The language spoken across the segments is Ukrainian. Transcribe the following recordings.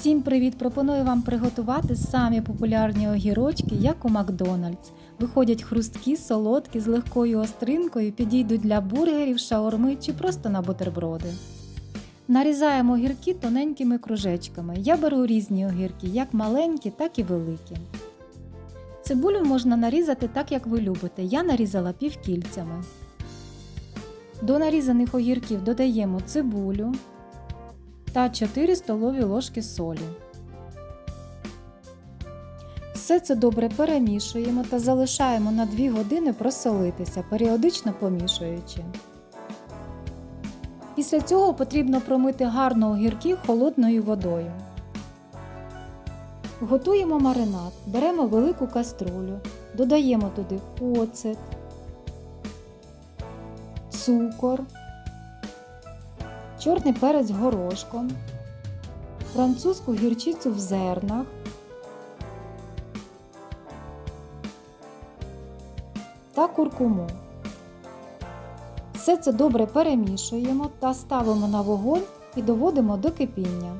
Всім привіт! Пропоную вам приготувати самі популярні огірочки, як у Макдональдс. Виходять хрусткі, солодкі, з легкою остринкою, підійдуть для бургерів, шаурми чи просто на бутерброди. Нарізаємо огірки тоненькими кружечками. Я беру різні огірки, як маленькі, так і великі. Цибулю можна нарізати так, як ви любите. Я нарізала півкільцями. До нарізаних огірків додаємо цибулю та 4 столові ложки солі. Все це добре перемішуємо та залишаємо на 2 години просолитися, періодично помішуючи. Після цього потрібно промити гарно огірки холодною водою. Готуємо маринад, беремо велику каструлю, додаємо туди оцет, цукор, чорний перець горошком, французьку гірчицю в зернах, та куркуму. Все це добре перемішуємо та ставимо на вогонь і доводимо до кипіння.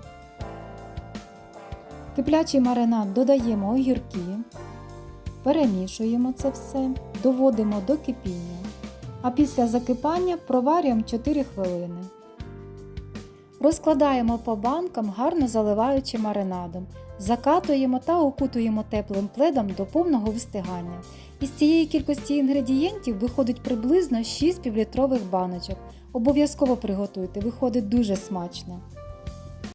Киплячий маринад додаємо огірки, перемішуємо це все, доводимо до кипіння, а після закипання проварюємо 4 хвилини. Розкладаємо по банкам, гарно заливаючи маринадом, закатуємо та окутуємо теплим пледом до повного вистигання. Із цієї кількості інгредієнтів виходить приблизно 6 півлітрових баночок. Обов'язково приготуйте, виходить дуже смачно.